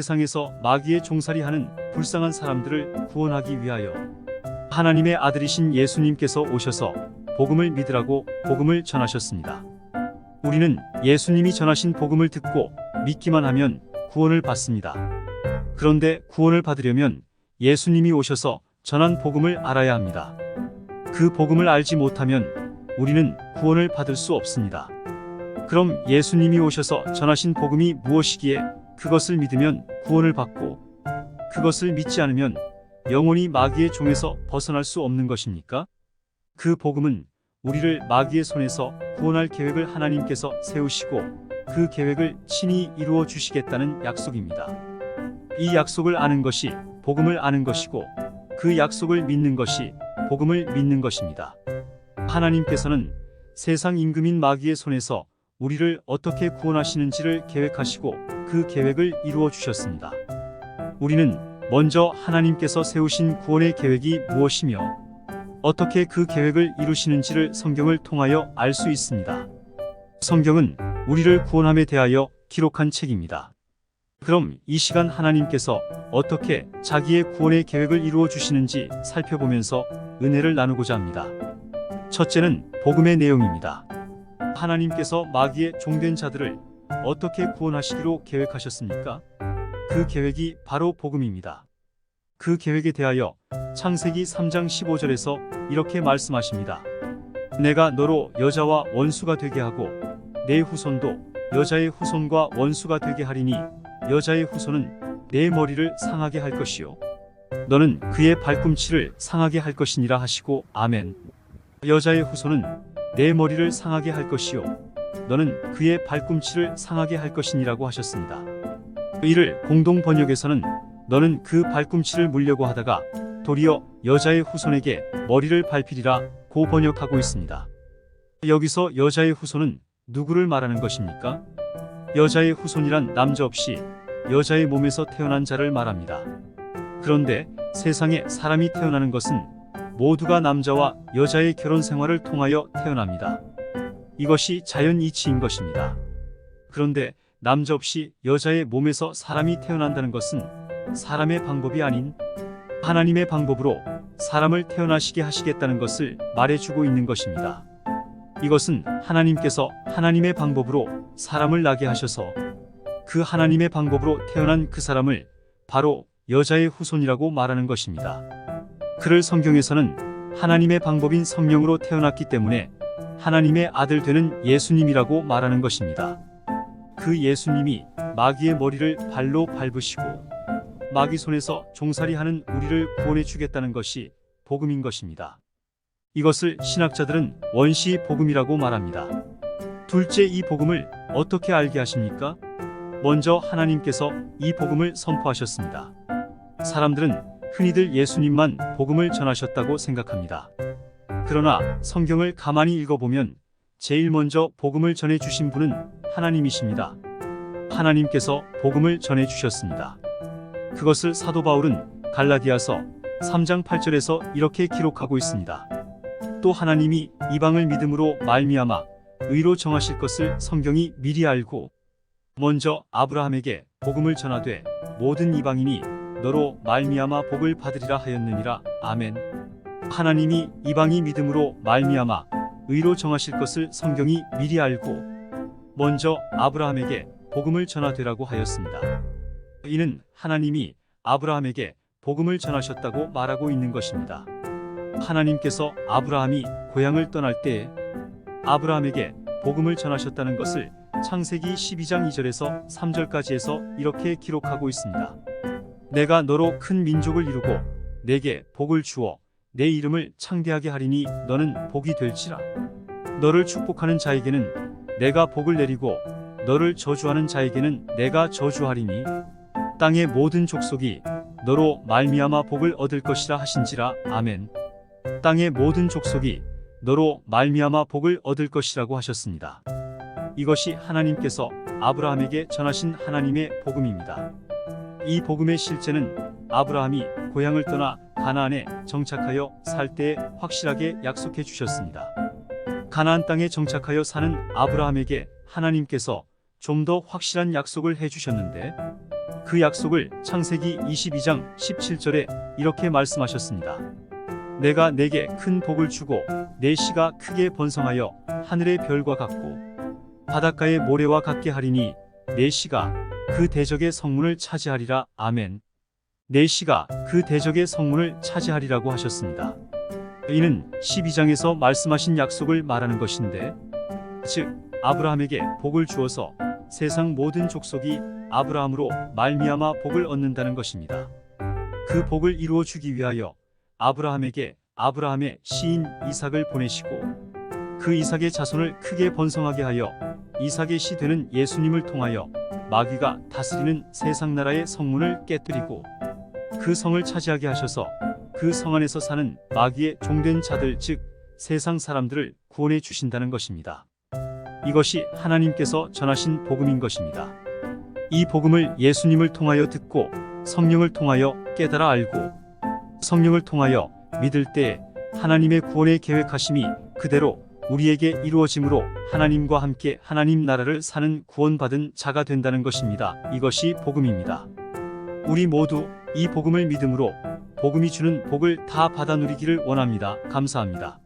세상에서 마귀의 종살이하는 불쌍한 사람들을 구원하기 위하여 하나님의 아들이신 예수님께서 오셔서 복음을 믿으라고 복음을 전하셨습니다. 우리는 예수님이 전하신 복음을 듣고 믿기만 하면 구원을 받습니다. 그런데 구원을 받으려면 예수님이 오셔서 전한 복음을 알아야 합니다. 그 복음을 알지 못하면 우리는 구원을 받을 수 없습니다. 그럼 예수님이 오셔서 전하신 복음이 무엇이기에 그것을 믿으면 구원을 받고 그것을 믿지 않으면 영원히 마귀의 종에서 벗어날 수 없는 것입니까? 그 복음은 우리를 마귀의 손에서 구원할 계획을 하나님께서 세우시고 그 계획을 친히 이루어 주시겠다는 약속입니다. 이 약속을 아는 것이 복음을 아는 것이고 그 약속을 믿는 것이 복음을 믿는 것입니다. 하나님께서는 세상 임금인 마귀의 손에서 우리를 어떻게 구원하시는지를 계획하시고 그 계획을 이루어 주셨습니다. 우리는 먼저 하나님께서 세우신 구원의 계획이 무엇이며 어떻게 그 계획을 이루시는지를 성경을 통하여 알 수 있습니다. 성경은 우리를 구원함에 대하여 기록한 책입니다. 그럼 이 시간 하나님께서 어떻게 자기의 구원의 계획을 이루어 주시는지 살펴보면서 은혜를 나누고자 합니다. 첫째는 복음의 내용입니다. 하나님께서 마귀의 종된 자들을 어떻게 구원하시기로 계획하셨습니까? 그 계획이 바로 복음입니다. 그 계획에 대하여 창세기 3장 15절에서 이렇게 말씀하십니다. 내가 너로 여자와 원수가 되게 하고 내 후손도 여자의 후손과 원수가 되게 하리니 여자의 후손은 내 머리를 상하게 할 것이요 너는 그의 발꿈치를 상하게 할 것이니라 하시고 아멘. 여자의 후손은 내 머리를 상하게 할 것이요 너는 그의 발꿈치를 상하게 할 것이니라고 하셨습니다. 이를 공동 번역에서는 너는 그 발꿈치를 물려고 하다가 도리어 여자의 후손에게 머리를 밟히리라 고 번역하고 있습니다. 여기서 여자의 후손은 누구를 말하는 것입니까? 여자의 후손이란 남자 없이 여자의 몸에서 태어난 자를 말합니다. 그런데 세상에 사람이 태어나는 것은 모두가 남자와 여자의 결혼 생활을 통하여 태어납니다. 이것이 자연 이치인 것입니다. 그런데 남자 없이 여자의 몸에서 사람이 태어난다는 것은 사람의 방법이 아닌 하나님의 방법으로 사람을 태어나시게 하시겠다는 것을 말해주고 있는 것입니다. 이것은 하나님께서 하나님의 방법으로 사람을 나게 하셔서 그 하나님의 방법으로 태어난 그 사람을 바로 여자의 후손이라고 말하는 것입니다. 그를 성경에서는 하나님의 방법인 성령으로 태어났기 때문에 하나님의 아들 되는 예수님이라고 말하는 것입니다. 그 예수님이 마귀의 머리를 발로 밟으시고 마귀 손에서 종살이 하는 우리를 구원해 주겠다는 것이 복음인 것입니다. 이것을 신학자들은 원시 복음이라고 말합니다. 둘째 이 복음을 어떻게 알게 하십니까? 먼저 하나님께서 이 복음을 선포하셨습니다. 사람들은 흔히들 예수님만 복음을 전하셨다고 생각합니다. 그러나 성경을 가만히 읽어보면 제일 먼저 복음을 전해 주신 분은 하나님이십니다. 하나님께서 복음을 전해 주셨습니다. 그것을 사도 바울은 갈라디아서 3장 8절에서 이렇게 기록하고 있습니다. 또 하나님이 이방을 믿음으로 말미암아 의로 정하실 것을 성경이 미리 알고 먼저 아브라함에게 복음을 전하되 모든 이방인이 너로 말미암아 복을 받으리라 하였느니라 아멘. 하나님이 이방이 믿음으로 말미암아 의로 정하실 것을 성경이 미리 알고 먼저 아브라함에게 복음을 전하되라고 하였습니다. 이는 하나님이 아브라함에게 복음을 전하셨다고 말하고 있는 것입니다. 하나님께서 아브라함이 고향을 떠날 때에 아브라함에게 복음을 전하셨다는 것을 창세기 12장 2절에서 3절까지에서 이렇게 기록하고 있습니다. 내가 너로 큰 민족을 이루고 내게 복을 주어 내 이름을 창대하게 하리니 너는 복이 될지라. 너를 축복하는 자에게는 내가 복을 내리고 너를 저주하는 자에게는 내가 저주하리니 땅의 모든 족속이 너로 말미암아 복을 얻을 것이라 하신지라 아멘. 땅의 모든 족속이 너로 말미암아 복을 얻을 것이라고 하셨습니다. 이것이 하나님께서 아브라함에게 전하신 하나님의 복음입니다. 이 복음의 실제는 아브라함이 고향을 떠나 가나안에 정착하여 살 때에 확실하게 약속해 주셨습니다. 가나안 땅에 정착하여 사는 아브라함에게 하나님께서 좀 더 확실한 약속을 해 주셨는데 그 약속을 창세기 22장 17절에 이렇게 말씀하셨습니다. 내가 내게 큰 복을 주고 내 씨가 크게 번성하여 하늘의 별과 같고 바닷가의 모래와 같게 하리니 내 씨가 그 대적의 성문을 차지하리라. 아멘. 내 씨가 그 대적의 성문을 차지하리라고 하셨습니다. 이는 12장에서 말씀하신 약속을 말하는 것인데 즉 아브라함에게 복을 주어서 세상 모든 족속이 아브라함으로 말미암아 복을 얻는다는 것입니다. 그 복을 이루어 주기 위하여 아브라함에게 아브라함의 시인 이삭을 보내시고 그 이삭의 자손을 크게 번성하게 하여 이삭의 시 되는 예수님을 통하여 마귀가 다스리는 세상 나라의 성문을 깨뜨리고 그 성을 차지하게 하셔서 그 성 안에서 사는 마귀의 종된 자들 즉 세상 사람들을 구원해 주신다는 것입니다. 이것이 하나님께서 전하신 복음인 것입니다. 이 복음을 예수님을 통하여 듣고 성령을 통하여 깨달아 알고 성령을 통하여 믿을 때에 하나님의 구원의 계획하심이 그대로 우리에게 이루어짐으로 하나님과 함께 하나님 나라를 사는 구원받은 자가 된다는 것입니다. 이것이 복음입니다. 우리 모두 이 복음을 믿음으로 복음이 주는 복을 다 받아 누리기를 원합니다. 감사합니다.